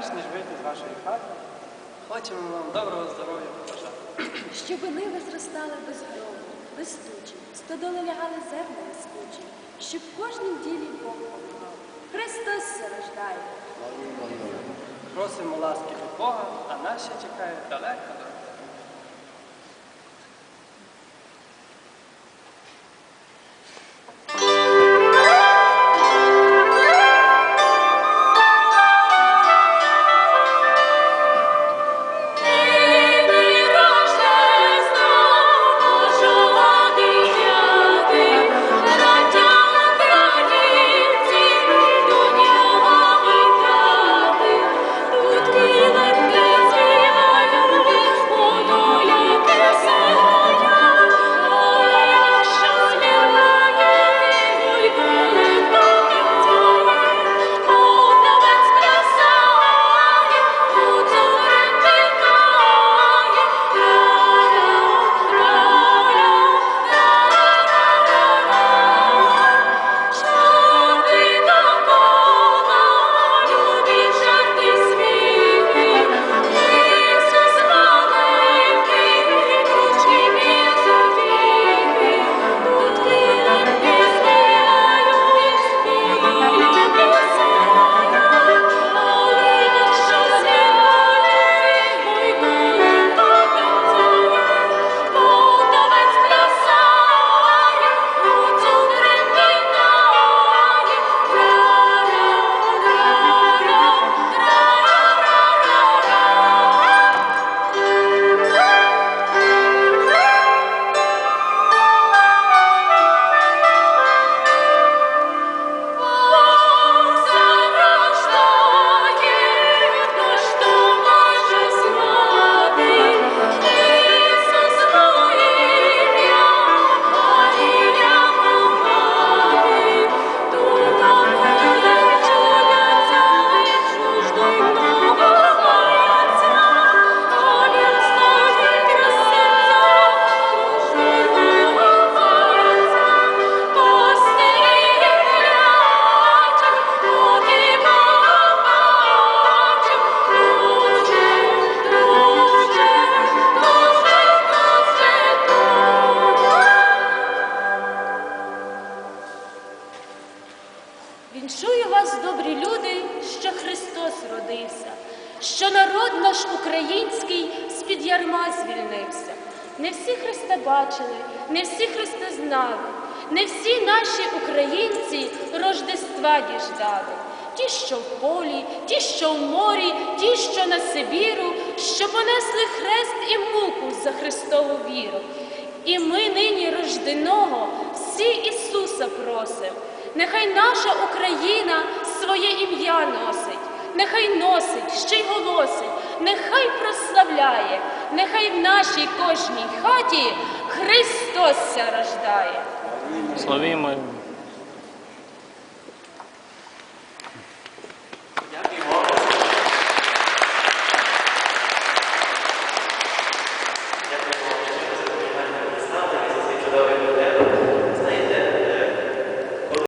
Перш ніж вийти з вашої хати, хочемо вам доброго здоров'я побажати. Щоб ниви зростали без грому, без тучі, стодоли лягали зерна скучі, щоб в кожнім ділі Бог помагав. Христос се рождає. Просимо ласки від Бога, а наші чекають чекає далека дорога. Український з-під ярма звільнився. Не всі Христа бачили, не всі Христа знали, не всі наші українці Рождества діждали. Ті, що в полі, ті, що в морі, ті, що на Сибіру, що понесли хрест і муку за Христову віру. І ми нині рожденого всі Ісуса просим. Нехай наша Україна своє ім'я носить, нехай носить, ще й голосить, нехай прославляє, нехай в нашій кожній хаті Христос ся рождає. Славімо